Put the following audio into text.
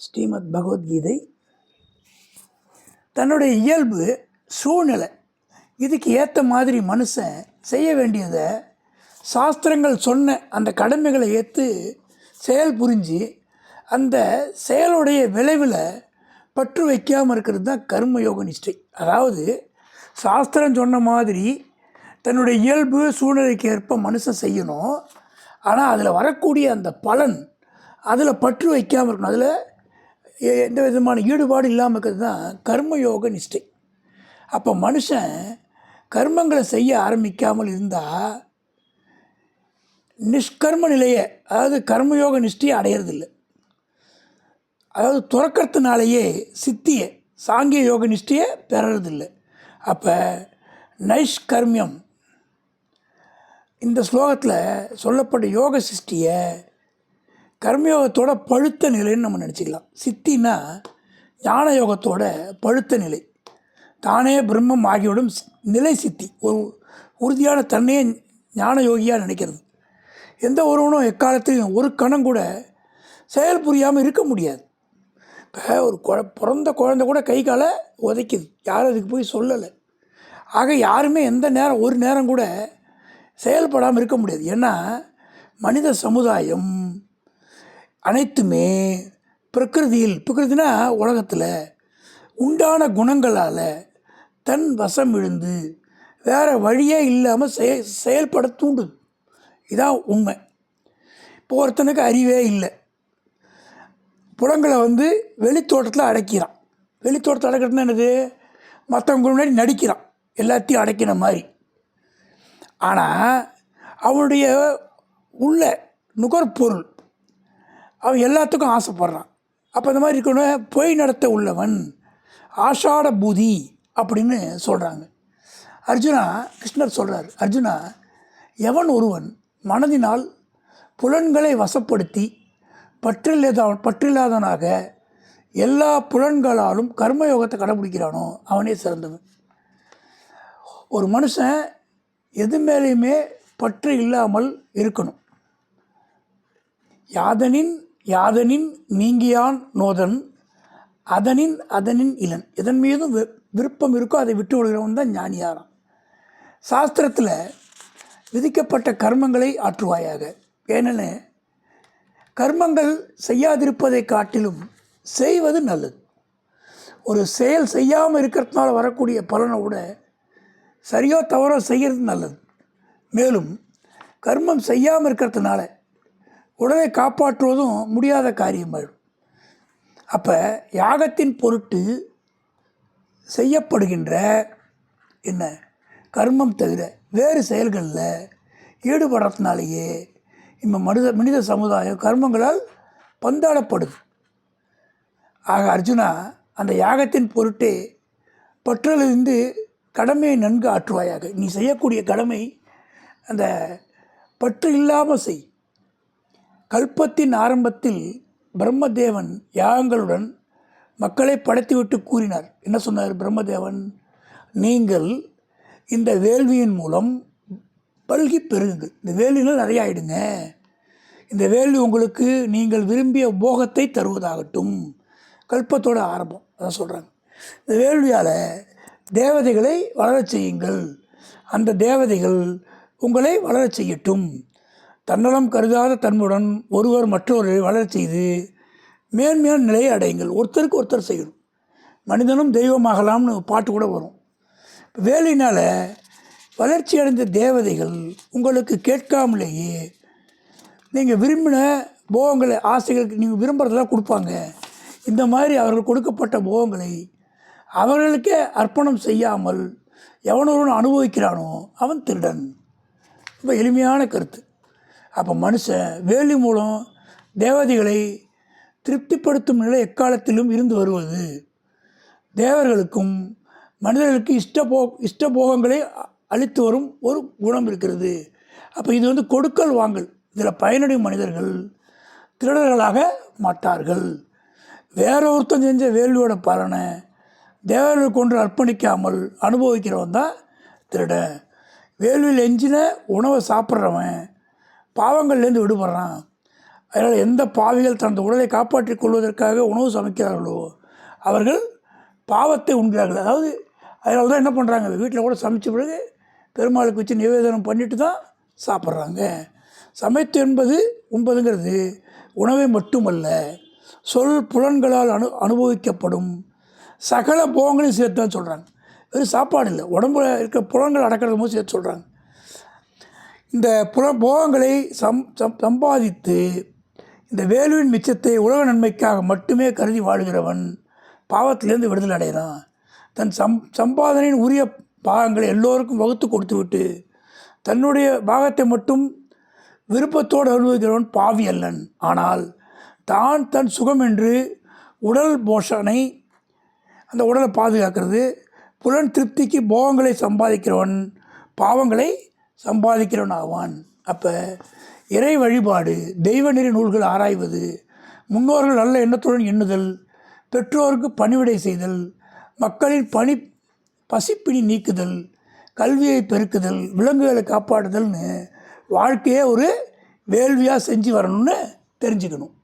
ஸ்ரீமத் பகவத்கீதை. தன்னுடைய இயல்பு சூழ்நிலை இதுக்கு ஏற்ற மாதிரி மனுஷன் செய்ய வேண்டியதை சாஸ்திரங்கள் சொன்ன அந்த கடமைகளை ஏற்று செயல் புரிஞ்சு அந்த செயலுடைய விளைவில் பற்று வைக்காமல் இருக்கிறது தான் கர்மயோக நிஷ்டை. அதாவது சாஸ்திரம் சொன்ன மாதிரி தன்னுடைய இயல்பு சூழ்நிலைக்கு ஏற்ப மனுஷன் செய்யணும். ஆனால் அதில் வரக்கூடிய அந்த பலன் அதில் பற்று வைக்காமல் இருக்கணும். அதில் எந்த விதமான ஈடுபாடு இல்லாமல் இருக்கிறது தான் கர்மயோக நிஷ்டை. அப்போ மனுஷன் கர்மங்களை செய்ய ஆரம்பிக்காமல் இருந்தால் நிஷ்கர்ம நிலையை அதாவது கர்மயோக நிஷ்டையை அடையிறதில்லை. அதாவது துறக்கிறதுனாலேயே சித்தியை சாங்கிய யோக நிஷ்டையை பெறறதில்லை. அப்போ நைஷ்கர்மியம் இந்த ஸ்லோகத்தில் சொல்லப்பட்ட யோக சிருஷ்டியை கர்மயோகத்தோட பழுத்த நிலைன்னு நம்ம நினச்சிக்கலாம். சித்தினா ஞான யோகத்தோட பழுத்த நிலை. தானே பிரம்மம் ஆகியோடும் நிலை சித்தி. ஒரு உறுதியான தன்னையே ஞான யோகியாக நினைக்கிறது. எந்த ஒருவனும் எக்காலத்திலையும் ஒரு கணம் கூட செயல் புரியாமல் இருக்க முடியாது. இப்போ ஒரு குழ பிறந்த குழந்தை கூட கை காலை உதைக்குது. யாரும் அதுக்கு போய் சொல்லலை. ஆக யாருமே எந்த நேரம் ஒரு நேரம் கூட செயல்படாமல் இருக்க முடியாது. ஏன்னா மனித சமுதாயம் அனைத்துமே பிரகிருதியில் பிரகிருதினா உலகத்தில் உண்டான குணங்களால் தன் வசம் விழுந்து வேறு வழியே இல்லாமல் செய செயல்பட தூண்டுது. இதான் உண்மை. இப்போ ஒருத்தனுக்கு அறிவே இல்லை. புலங்களை வந்து வெளித்தோட்டத்தில் அடைக்கிறான். வெளித்தோட்டத்தில் அடைக்கிறதுனா என்னது? மற்றவங்க முன்னாடி நடிக்கிறான். எல்லாத்தையும் அடைக்கிற மாதிரி. ஆனால் அவனுடைய உள்ள நுகர்பொருள் அவன் எல்லாத்துக்கும் ஆசைப்படுறான். அப்போ இந்த மாதிரி இருக்கணும் பொய் நடத்த உள்ளவன் ஆஷாட பூதி அப்படின்னு சொல்கிறாங்க அர்ஜுனா கிருஷ்ணர் சொல்கிறார் அர்ஜுனா எவன் ஒருவன் மனதினால் புலன்களை வசப்படுத்தி பற்றில்லாத பற்றில்லாதவனாக எல்லா புலன்களாலும் கர்மயோகத்தை கடைபிடிக்கிறானோ அவனே சிறந்தவன். ஒரு மனுஷன் எது மேலேயுமே பற்று இல்லாமல் இருக்கணும். யாதனின் யாதனின் நீங்கியான் நோதன் அதனின் அதனின் இளன். எதன் மீதும் விருப்பம் இருக்கோ அதை விட்டு விடுகிறவன் தான் ஞானியாராம். சாஸ்திரத்தில் விதிக்கப்பட்ட கர்மங்களை ஆற்றுவாயாக. ஏனென கர்மங்கள் செய்யாதிருப்பதை காட்டிலும் செய்வது நல்லது. ஒரு செயல் செய்யாமல் இருக்கிறதுனால வரக்கூடிய பலனை விட சரியோ தவறோ செய்கிறது நல்லது. மேலும் கர்மம் செய்யாமல் இருக்கிறதுனால உடலை காப்பாற்றுவதும் முடியாத காரியமாயிடும் அப்போ யாகத்தின் பொருட்டு செய்யப்படுகின்ற என்ன? கர்மம் தவிர வேறு செயல்களில் ஈடுபடுறதுனாலேயே இந்த மனித மனித சமுதாயம் கர்மங்களால் பந்தாடப்படுது ஆக அர்ஜுனா அந்த யாகத்தின் பொருட்டே பற்றலிருந்து கடமையை நன்கு ஆற்றுவாயாக. நீ செய்யக்கூடிய கடமை அந்த பற்று இல்லாமல் செய். கல்பத்தின் ஆரம்பத்தில் பிரம்மதேவன் யாகங்களுடன் மக்களை படைத்துவிட்டு கூறினார். என்ன சொன்னார் பிரம்மதேவன்? நீங்கள் இந்த வேள்வியின் மூலம் பல்கி பெருகுங்கள். இந்த வேள்விகள் நிறைய ஆயிடுங்க இந்த வேள்வி உங்களுக்கு நீங்கள் விரும்பிய போகத்தை தருவதாகட்டும். கல்பத்தோட ஆரம்பம். அதான் சொல்கிறாங்க இந்த வேள்வியால் தேவதைகளை வளரச் செய்யுங்கள். அந்த தேவதைகள் உங்களை வளரச் செய்யட்டும். தன்னலம் கருதாத தன்முடன் ஒருவர் மற்றொரு வளரச் செய்து மேன்மையான நிலையை அடையுங்கள். ஒருத்தருக்கு ஒருத்தர் செய்யணும். மனிதனும் தெய்வமாகலாம்னு பாட்டு கூட வரும். வேலையினால் வளர்ச்சி அடைந்த தேவதைகள் உங்களுக்கு கேட்காமலேயே நீங்கள் விரும்பின போகங்களை ஆசைகளுக்கு நீங்கள் விரும்புகிறதெல்லாம் கொடுப்பாங்க. இந்த மாதிரி அவர்கள் கொடுக்கப்பட்ட போகங்களை அவர்களுக்கே அர்ப்பணம் செய்யாமல் எவனொருவன் அனுபவிக்கிறானோ அவன் திருடன். ரொம்ப எளிமையான கருத்து. அப்போ மனுஷன் வேலி மூலம் தேவதைகளை திருப்திப்படுத்தும் நிலை எக்காலத்திலும் இருந்து வருவது. தேவர்களுக்கும் மனிதர்களுக்கு இஷ்டபோ இஷ்டபோகங்களை அ- அளித்து வரும் ஒரு குணம் இருக்கிறது. அப்போ இது வந்து கொடுக்கல் வாங்கல். இதில் பயனடையும் மனிதர்கள் திருடர்களாக மாட்டார்கள். வேற ஒருத்தன் செஞ்ச வேள்வியோட பலனை தேவர்கள் கொண்டு அர்ப்பணிக்காமல் அனுபவிக்கிறவன் தான் திருடன். வேள்வியில் எஞ்சின உணவை சாப்பிட்றவன் பாவங்கள்லேருந்து விடுபடுறான். அதனால் எந்த பாவிகள் தனது உடலை காப்பாற்றிக் கொள்வதற்காக உணவு சமைக்கிறார்களோ அவர்கள் பாவத்தை உண்கிறார்கள். அதாவது அதனால தான் என்ன பண்ணுறாங்க வீட்டில் கூட சமைச்ச பிறகு பெருமாளுக்கு வச்சு நிவேதனம் பண்ணிட்டு தான் சாப்பிட்றாங்க. சமைத்து என்பது உண்பதுங்கிறது. உணவை மட்டுமல்ல சொல் புலன்களால் அனு அனுபவிக்கப்படும் சகல போகங்களையும் சேர்த்து தான் சொல்கிறாங்க வெறும் சாப்பாடு இல்லை உடம்புல இருக்க புலன்கள் அடக்கிறதுமோ சேர்த்து சொல்கிறாங்க இந்த புற போகங்களை சம் சம் சம்பாதித்து இந்த வேலுவின் மிச்சத்தை உலக நன்மைக்காக மட்டுமே கருதி வாழுகிறவன் பாவத்திலேருந்து விடுதலை அடைகிறான். தன் சம் சம்பாதனையின் உரிய பாகங்களை எல்லோருக்கும் வகுத்து கொடுத்துவிட்டு தன்னுடைய பாகத்தை மட்டும் விருப்பத்தோடு அனுபவிக்கிறவன் பாவி அல்லன். ஆனால் தான் தன் சுகம் என்று உடல் போஷனை அந்த உடலை பாதுகாக்கிறது புலன் திருப்திக்கு போகங்களை சம்பாதிக்கிறவன் பாவங்களை சம்பாதிக்கிறவன் ஆவான் அப்போ இறை வழிபாடு தெய்வநெறி நூல்கள் ஆராய்வது முன்னோர்கள் நல்ல எண்ணத்துடன் எண்ணுதல் பெற்றோருக்கு பணிவிடை செய்தல் மக்களின் பணி பசிப்பிணி நீக்குதல் கல்வியை பெருக்குதல் விலங்குகளை காப்பாடுதல்னு வாழ்க்கையே ஒரு வேள்வியாக செஞ்சு வரணும்னு தெரிஞ்சுக்கணும்.